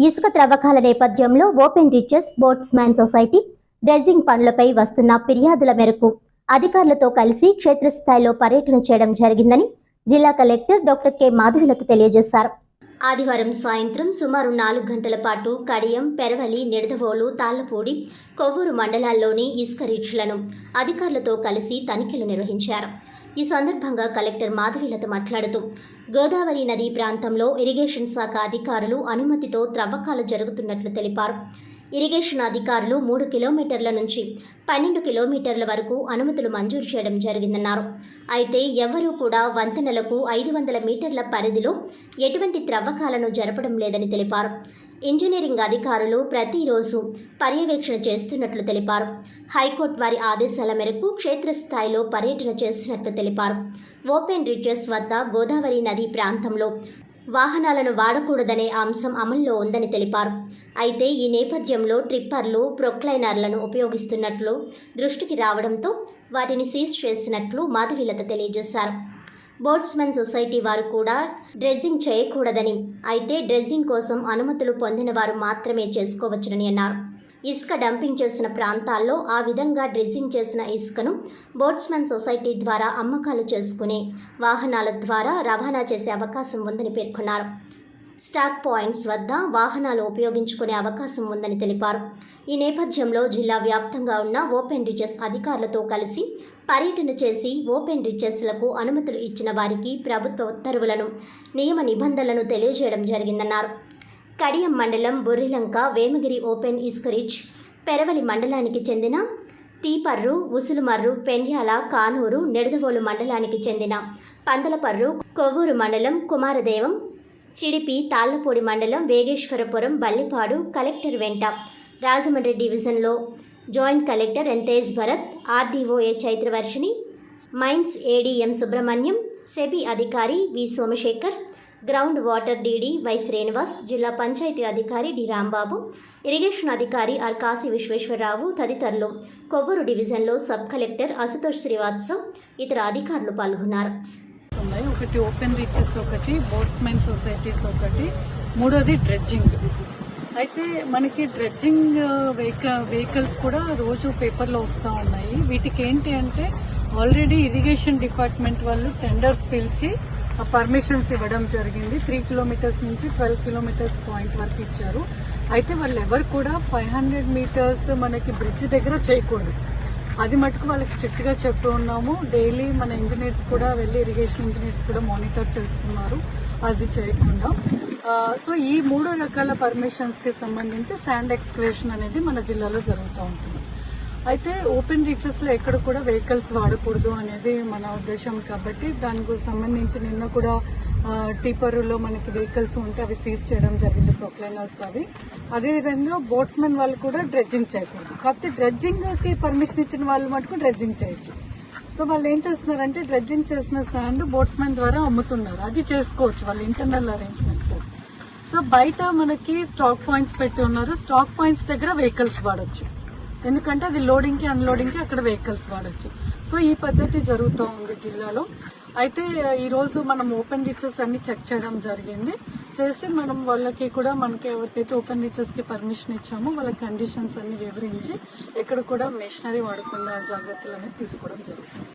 ఇసుక త్రవ్వకాల నేపథ్యంలో open reaches boats man society dredging పనులపై వస్తున్న ఫిర్యాదుల మేరకు అధికారులతో కలిసి క్షేత్రస్థాయిలో పర్యటన చేయడం జరిగిందని జిల్లా కలెక్టర్ డాక్టర్ కె. మాధవిలకు తెలియజేశారు. ఆదివారం సాయంత్రం సుమారు నాలుగు గంటల పాటు కడియం పెరవలి నిడదవోలు తాళ్ళపూడి కొవ్వూరు మండలాల్లోని ఇసుక రీచ్లను అధికారులతో కలిసి తనిఖీలు నిర్వహించారు. ఈ సందర్భంగా కలెక్టర్ మాధవిలత మాట్లాడుతూ గోదావరి నదీ ప్రాంతంలో ఇరిగేషన్ శాఖ అధికారులు అనుమతితో త్రవ్వకాలు జరుగుతున్నట్లు తెలిపారు. ఇరిగేషన్ అధికారులు మూడు కిలోమీటర్ల నుంచి పన్నెండు కిలోమీటర్ల వరకు అనుమతులు మంజూరు చేయడం జరిగిందన్నారు. అయితే ఎవరూ కూడా వంతెనలకు ఐదు వందల మీటర్ల పరిధిలో ఎటువంటి త్రవ్వకాలను జరపడం లేదని తెలిపారు. ఇంజనీరింగ్ అధికారులు ప్రతిరోజు పర్యవేక్షణ చేస్తున్నట్లు తెలిపారు. హైకోర్టు వారి ఆదేశాల మేరకు క్షేత్రస్థాయిలో పర్యటన చేసినట్లు తెలిపారు. ఓపెన్ రిడ్జెస్ వద్ద గోదావరి నది ప్రాంతంలో వాహనాలను వాడకూడదనే అంశం అమల్లో ఉందని తెలిపారు. అయితే ఈ నేపథ్యంలో ట్రిప్పర్లు ప్రొక్లైనర్లను ఉపయోగిస్తున్నట్లు దృష్టికి రావడంతో వాటిని సీజ్ చేసినట్లు మాధవీలత తెలియజేశారు. బోట్స్మెన్ సొసైటీ వారు కూడా డ్రెస్సింగ్ చేయకూడదని అయితే డ్రెస్సింగ్ కోసం అనుమతులు పొందిన వారు మాత్రమే చేసుకోవచ్చునని అన్నారు. ఇసుక డంపింగ్ చేసిన ప్రాంతాల్లో ఆ విధంగా డ్రెస్సింగ్ చేసిన ఇసుకను బోట్స్మెన్ సొసైటీ ద్వారా అమ్మకాలు చేసుకునే వాహనాల ద్వారా రవాణా చేసే అవకాశం ఉందని పేర్కొన్నారు. స్టాక్ పాయింట్స్ వద్ద వాహనాలు ఉపయోగించుకునే అవకాశం ఉందని తెలిపారు. ఈ నేపథ్యంలో జిల్లా వ్యాప్తంగా ఉన్న ఓపెన్ రిచెస్ అధికారులతో కలిసి పర్యటన చేసి ఓపెన్ రిచెస్లకు అనుమతులు ఇచ్చిన వారికి ప్రభుత్వ ఉత్తర్వులను నియమ నిబంధనలను తెలియజేయడం జరిగిందన్నారు. కడియం మండలం బొర్రిలంక వేమగిరి ఓపెన్ ఇస్కరిచ్ పెరవలి మండలానికి చెందిన తీపర్రు ఉసులుమర్రు పెండ్యాల కానూరు నెడదవోలు మండలానికి చెందిన పందలపర్రు కొవ్వూరు మండలం కుమారదేవం చిడిపి తాళ్ళపూడి మండలం వేగేశ్వరపురం బల్లిపాడు కలెక్టర్ వెంట రాజమండ్రి డివిజన్లో joint collector ఎంతేజ్ Bharat RDO A Chaitravarshini mines ADM Subrahmanyam SEB అధికారి V Somasekhar ground water DD Y Srinivas జిల్లా పంచాయతీ అధికారి డి రాంబాబు ఇరిగేషన్ అధికారి ఆర్ కాశీ విశ్వేశ్వరరావు తదితరులు కొవ్వూరు డివిజన్లో సబ్ కలెక్టర్ అశుతోష్ శ్రీవాత్సవ్ ఇతర అధికారులు పాల్గొన్నారు. ఒకటి ఓపెన్ రీచెస్ ఒకటి బోట్స్మెన్ సొసైటీస్ ఒకటి మూడోది డ్రెడ్జింగ్. అయితే మనకి డ్రెడ్జింగ్ వెహికల్ వెహికల్స్ కూడా రోజు పేపర్లో వస్తూ ఉన్నాయి. వీటికి ఏంటి అంటే ఆల్రెడీ ఇరిగేషన్ డిపార్ట్మెంట్ వాళ్ళు టెండర్స్ పిలిచి పర్మిషన్స్ ఇవ్వడం జరిగింది. త్రీ కిలోమీటర్స్ నుంచి ట్వెల్వ్ కిలోమీటర్స్ పాయింట్ వరకు ఇచ్చారు. అయితే వాళ్ళు ఎవరు కూడా ఫైవ్ హండ్రెడ్ మీటర్స్ మనకి బ్రిడ్జ్ దగ్గర చేయకూడదు. అది మటుకు వాళ్ళకి స్ట్రిక్ట్గా చెప్తూ ఉన్నాము. డైలీ మన ఇంజనీర్స్ కూడా వెళ్ళి ఇరిగేషన్ ఇంజనీర్స్ కూడా మానిటర్ చేస్తున్నారు. అది చేయకుండా. సో ఈ మూడు రకాల పర్మిషన్స్కి సంబంధించి శాండ్ ఎక్స్కవేషన్ అనేది మన జిల్లాలో జరుగుతూ ఉంటుంది. అయితే ఓపెన్ రీచెస్లో ఎక్కడ కూడా వెహికల్స్ వాడకూడదు అనేది మన ఉద్దేశం కాబట్టి దానికి సంబంధించి నిన్న కూడా టీపరులో మనకి వెహికల్స్ ఉంటే అవి సీజ్ చేయడం జరిగింది ప్రొక్లైనర్స్ అవి. అదేవిధంగా బోట్స్మెన్ వాళ్ళు కూడా డ్రెడ్జింగ్ చేయకూడదు. కాకపోతే డ్రెడ్జింగ్కి పర్మిషన్ ఇచ్చిన వాళ్ళు మటుకు డ్రెడ్జింగ్ చేయొచ్చు. సో వాళ్ళు ఏం చేస్తున్నారంటే డ్రెడ్జింగ్ చేసిన శాండ్ బోట్స్మెన్ ద్వారా అమ్ముతున్నారు. అది చేసుకోవచ్చు వాళ్ళు ఇంటర్నల్ అరేంజ్మెంట్స్. సో బయట మనకి స్టాక్ పాయింట్స్ పెట్టి ఉన్నారు. స్టాక్ పాయింట్స్ దగ్గర వెహికల్స్ వాడచ్చు. ఎందుకంటే అది లోడింగ్కి అన్లోడింగ్కి అక్కడ వెహికల్స్ వాడొచ్చు. సో ఈ పద్ధతి జరుగుతూ ఉంది జిల్లాలో. అయితే ఈ రోజు మనం ఓపెన్ రీచెస్ అన్ని చెక్ చేయడం జరిగింది. చేసి మనం వాళ్ళకి కూడా మనకి ఎవరికైతే ఓపెన్ రీచెస్కి పర్మిషన్ ఇచ్చామో వాళ్ళ కండిషన్స్ అన్ని వివరించి ఎక్కడ కూడా మెషినరీ వాడకుండా జాగ్రత్తలు అనేది తీసుకోవడం జరుగుతుంది.